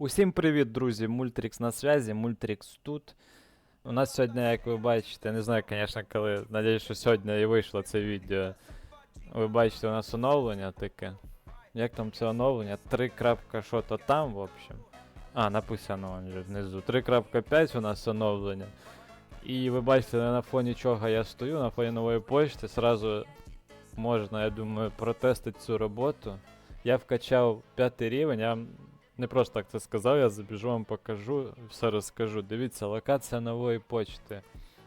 Усім привіт, друзі! Мультрікс на зв'язі, Мультрікс тут. У нас сьогодні, як ви бачите, не знаю, звісно, коли. Надіюсь, що сьогодні і вийшло це відео. Ви бачите, у нас оновлення таке. Як там це оновлення? 3. що то там, в общем. А, написано вон же внизу. 3.5 у нас оновлення. І ви бачите, на фоні чого я стою, на фоні нової почти, сразу можна, я думаю, протестити цю роботу. Я вкачав п'ятий рівень, я не просто так це сказав, я забіжу вам покажу, все розкажу. Дивіться, локація нової почти.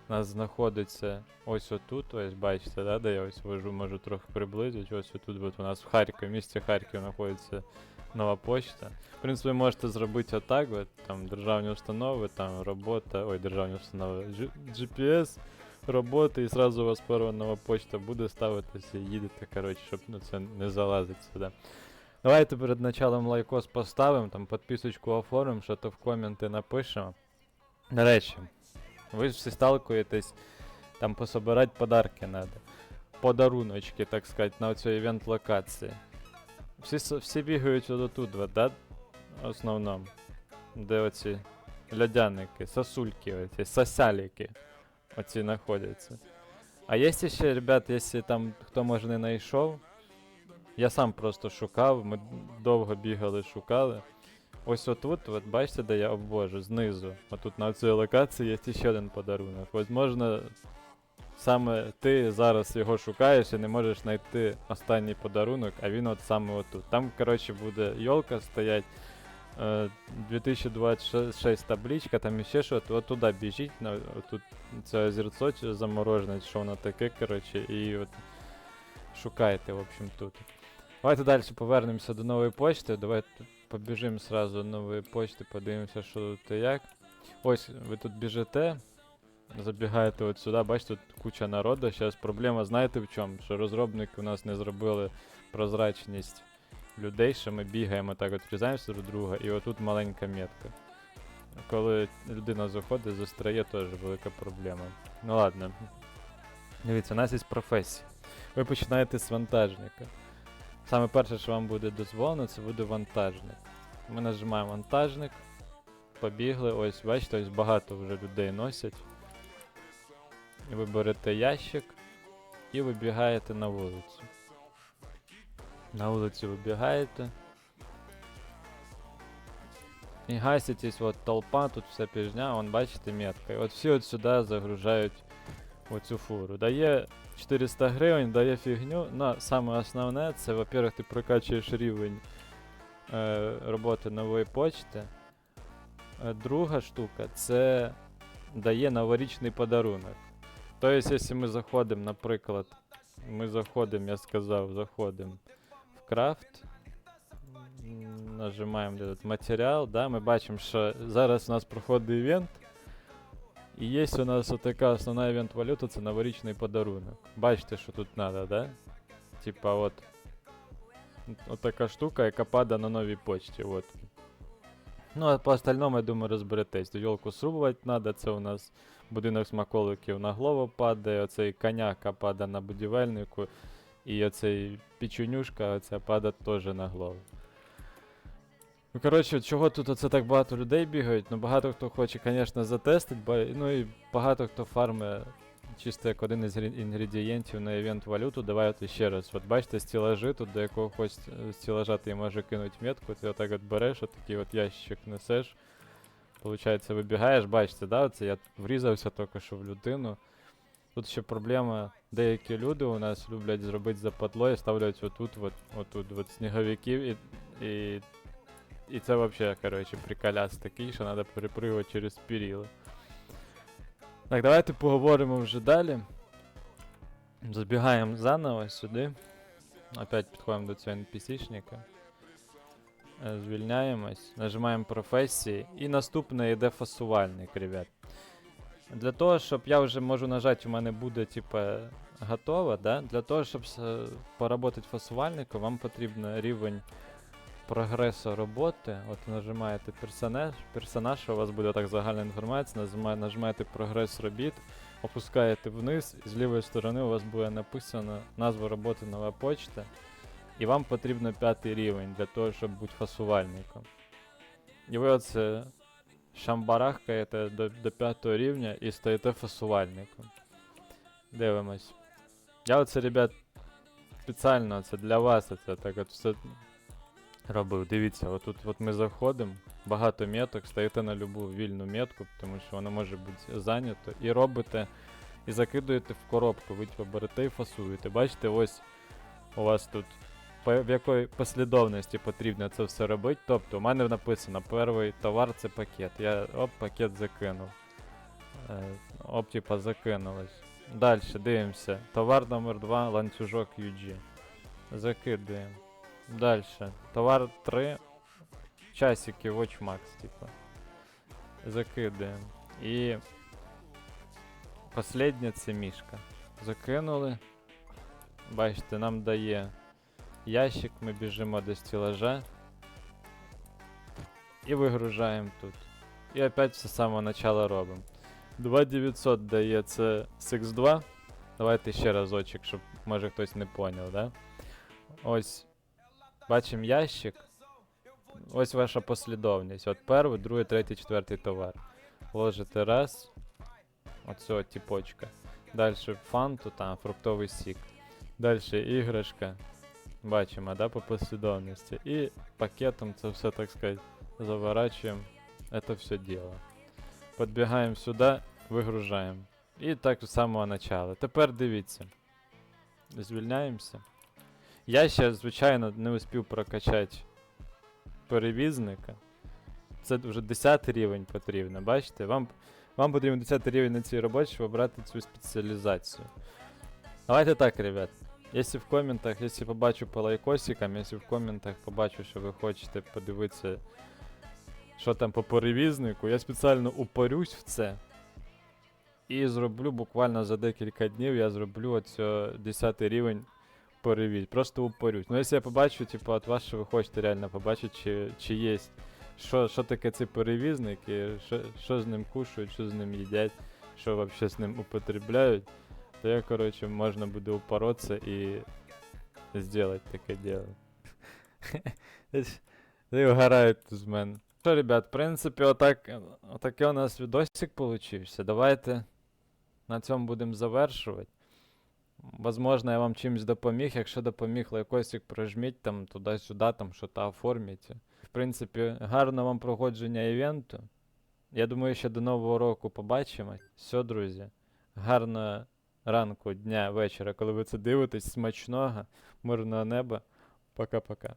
У нас знаходиться ось отут, ось бачите, да, де я ось вожу, можу трохи приблизити. Ось отут от у нас в Харкові, в місті Харків знаходиться нова почта. В принципі, ви можете зробити отак, от, там державні установи, там робота, ой, державні установи, GPS, роботи, і зразу у вас перша нова почта буде ставитися і їдете, коротше, щоб ну, це не залазить сюди. Давайте перед началом лайкос поставимо, там підписочку оформимо, що то в коменти напишемо. До речі, ви ж всі сталкуєтесь, там пособирати подарки треба. Подаруночки, так сказати, на цю івент локації. Всі, всі бігають от тут, да? В основному. Де оці льодяники, сосульки, оці, сосяліки оці знаходяться. А є ще, ребят, якщо там хто може не знайшов, я сам просто шукав, ми довго бігали, шукали. Ось отут, от бачите, де я обвожу, знизу. Отут на цій локації є ще один подарунок. Возможно, саме ти зараз його шукаєш і не можеш знайти останній подарунок, а він от саме отут. Там, коротше, буде йолка стоять. е, 2026 табличка, там ще що, от туди біжіть, на, тут це озерцо заморожене, що воно таке, коротше, і от шукайте, в общем, тут. Давайте далі повернемося до нової почти. Давайте побіжимо сразу до нової почти, подивимося, що тут і як. Ось, ви тут біжите, забігаєте от сюди, бачите, тут куча народу. Зараз проблема, знаєте в чому? Що розробники у нас не зробили прозрачність людей, що ми бігаємо так от врізаємося друг друга, і отут маленька метка. Коли людина заходить, застряє, теж велика проблема. Ну ладно. Дивіться, у нас є професія. Ви починаєте з вантажника. Саме перше, що вам буде дозволено, це буде вантажник. Ми нажимаємо вантажник, побігли, ось, бачите, ось багато вже людей носять. І ви берете ящик і вибігаєте на вулицю. На вулицю вибігаєте. І гаситесь, от толпа, тут вся піжня, вон бачите метка. І от всі от сюди загружають оцю фуру. Дає 400 гривень, дає фігню. Но саме основне, це, во-первых, ти прокачуєш рівень е, роботи нової почти. Е, друга штука це дає новорічний подарунок. Тобто, якщо ми заходимо, наприклад, ми заходимо, я сказав, заходимо в крафт. Нажимаємо матеріал, да, ми бачимо, що зараз у нас проходить івент. І є у нас отака основна івент валюта, це новорічний подарунок. Бачите, що тут треба, да? Типа от. От така штука, яка падає на новій почті. От. Ну, а по остальному, я думаю, розберетесь. Тут Йолку срубувати треба, це у нас будинок смаколиків на голову падає, оцей коняка падає на будівельнику, і оцей пічунюшка оця падає теж на голову. Ну, коротше, чого тут оце так багато людей бігають? Ну, багато хто хоче, звісно, затестити, ба- ну і багато хто фарми чисто як один із інгредієнтів на івент валюту. Давайте ще раз. От бачите, стілажі тут, до якого хочеш е, стілажа ти може кинути метку, ти отак от береш, отакий от ящик несеш. Получається, вибігаєш, бачите, да, оце я врізався тільки що в людину. Тут ще проблема, деякі люди у нас люблять зробити западло і ставлять отут, от, отут от сніговиків і, і і це вообще, короче, приколяс такий, що треба перепригувати через перила. Так, давайте поговоримо вже далі. Забігаємо заново сюди. Опять підходимо до цього NPC-шника. Звільняємось, нажимаємо професії. І наступне йде фасувальник, ребят. Для того, щоб я вже можу нажати, у мене буде, типа, готово, да? Для того, щоб поработати фасувальником, вам потрібен рівень прогресу роботи. От нажимаєте персонаж, персонаж, у вас буде так загальна інформація, нажимаєте прогрес робіт, опускаєте вниз, і з лівої сторони у вас буде написано назва роботи нова почта. І вам потрібно п'ятий рівень для того, щоб бути фасувальником. І ви оце шамбарахкаєте до, до п'ятого рівня і стаєте фасувальником. Дивимось. Я оце, ребят, спеціально це для вас це так от все робив. Дивіться, отут от ми заходимо, багато меток, стаєте на любу вільну метку, тому що вона може бути зайнята, і робите, і закидуєте в коробку, ви типу, берете і фасуєте. Бачите, ось у вас тут в якої послідовності потрібно це все робити. Тобто, у мене написано, перший товар це пакет. Я оп, пакет закинув. Е, оп, типа закинулось. Далі дивимося. Товар номер 2 ланцюжок UG. Закидуємо. Далі. Товар 3. Часики Watch Max, типа. Закидуємо. І. Последнє це мішка. Закинули. Бачите, нам дає ящик, ми біжимо до стелажа. І вигружаємо тут. І опять все з самого начала робимо. 2900 дає це з X2. Давайте ще разочек, щоб може хтось не поняв, да? Ось. Бачимо ящик. Ось ваша послідовність. От перший, другий, третій, четвертий товар. Ложите раз. Оцього типочка. Далі фанту, там фруктовий сік. Далі іграшка. Бачимо, да, по послідовності. І пакетом це все, так сказать, заворачуємо. Это все дело. Подбігаємо сюди, вигружаємо. І так з самого начала. Тепер дивіться. Звільняємося. Я ще, звичайно, не успів прокачати перевізника. Це вже 10 рівень потрібно, бачите? Вам, вам потрібен 10 рівень на цій роботі, щоб обрати цю спеціалізацію. Давайте так, ребят. Якщо в коментах, якщо побачу по лайкосикам, якщо в коментах побачу, що ви хочете подивитися, що там по перевізнику, я спеціально упорюсь в це. І зроблю буквально за декілька днів, я зроблю оцю 10 рівень перевізь. Просто упорюсь. Ну, якщо я побачу, типу, от вас, що ви хочете реально побачити, чи, чи є. Що, що таке цей перевізник, і що, що з ним кушають, що з ним їдять, що взагалі з ним употребляють, то я, коротше, можна буде упоротися і зробити таке діло. Ти вгорають з мене. Що, ребят, в принципі, отак, отаке у нас відосик получився. Давайте на цьому будемо завершувати. Возможно, я вам чимось допоміг. Якщо допоміг, лайкосик прожміть там туди-сюди, там що то оформіть. В принципі, гарного вам проходження івенту. Я думаю, ще до нового року побачимо. Все, друзі. Гарного ранку, дня, вечора, коли ви це дивитесь, смачного, мирного неба. Пока-пока.